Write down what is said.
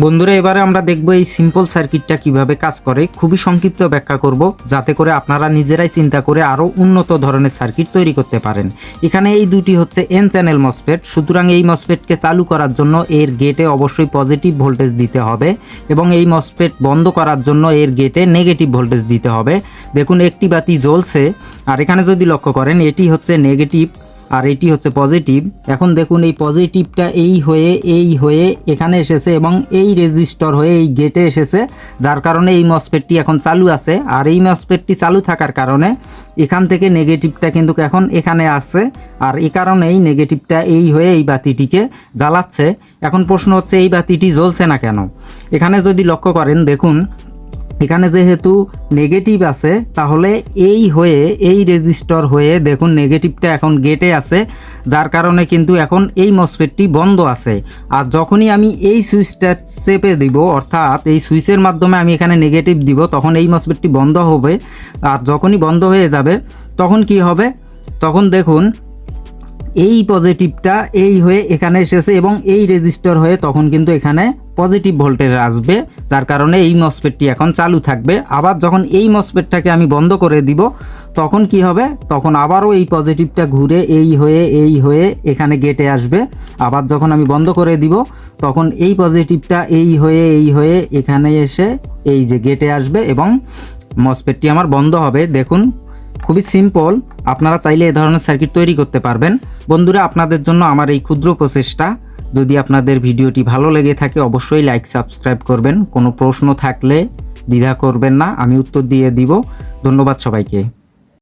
বন্ধুরা, এবারে আমরা দেখব এই সিম্পল সার্কিটটা কীভাবে কাজ করে। খুবই সংক্ষিপ্ত ব্যাখ্যা করব, যাতে করে আপনারা নিজেরাই চিন্তা করে আরও উন্নত ধরনের সার্কিট তৈরি করতে পারেন। এখানে এই দুটি হচ্ছে এন চ্যানেল মসপেট সুতরাং এই মসপেটকে চালু করার জন্য এর গেটে অবশ্যই পজিটিভ ভোল্টেজ দিতে হবে এবং এই মসপেট বন্ধ করার জন্য এর গেটে নেগেটিভ ভোল্টেজ দিতে হবে। দেখুন, একটি বাতি জ্বলছে। আর এখানে যদি লক্ষ্য করেন, এটি হচ্ছে নেগেটিভ আর এটি হচ্ছে পজিটিভ এখন দেখুন, এই পজিটিভটা এই হয়ে এই হয়ে এখানে এসেছে এবং এই রেজিস্টর হয়ে এই গেটে এসেছে, যার কারণে এই মসপেটটি এখন চালু আছে। আর এই মসপেটটি চালু থাকার কারণে এখান থেকে নেগেটিভটা কিন্তু এখন এখানে আসছে। আর এই কারণেই নেগেটিভটা এই হয়ে এই বাতিটিকে জ্বালাচ্ছে। এখন প্রশ্ন হচ্ছে, এই বাতিটি জ্বলছে না কেন? এখানে যদি লক্ষ্য করেন, দেখুন এখানে যেহেতু নেগেটিভ আছে, তাহলে এই হয়ে, এই রেজিস্টর হয়ে দেখুন নেগেটিভটা এখন গেটে আছে, যার কারণে কিন্তু এখন এই মসফেটটি বন্ধ আছে। আর যখনই আমি এই সুইচটা চেপে দিব, অর্থাৎ এই সুইচের মাধ্যমে আমি এখানে নেগেটিভ দিব, তখন এই মসফেটটি বন্ধ হবে। আর যখনই বন্ধ হয়ে যাবে, তখন কি হবে? তখন দেখুন এই পজিটিভটা এই হয়ে এখানে এসেছে এবং এই রেজিস্টার হয়ে তখন কিন্তু এখানে পজিটিভ ভোল্টেজ আসবে, যার কারণে এই মসপেটটি এখন চালু থাকবে। আবার যখন এই মসপেটটাকে আমি বন্ধ করে দিব, তখন কি হবে? তখন আবারও এই পজিটিভটা ঘুরে এই হয়ে এই হয়ে এখানে গেটে আসবে। আবার যখন আমি বন্ধ করে দিব, তখন এই পজিটিভটা এই হয়ে এই হয়ে এখানে এসে এই যে গেটে আসবে এবং মসপেটটি আমার বন্ধ হবে। দেখুন খুবই সিম্পল আপনারা চাইলে এ ধরনের সার্কিট তৈরি করতে পারবেন। বন্ধুরা, আপনাদের জন্য আমার এই ক্ষুদ্র প্রচেষ্টা। যদি আপনাদের ভিডিওটি ভালো লেগে থাকে, অবশ্যই লাইক সাবস্ক্রাইব করবেন। কোনো প্রশ্ন থাকলে দ্বিধা করবেন না। আমি উত্তর দিয়ে দিব। ধন্যবাদ সবাইকে।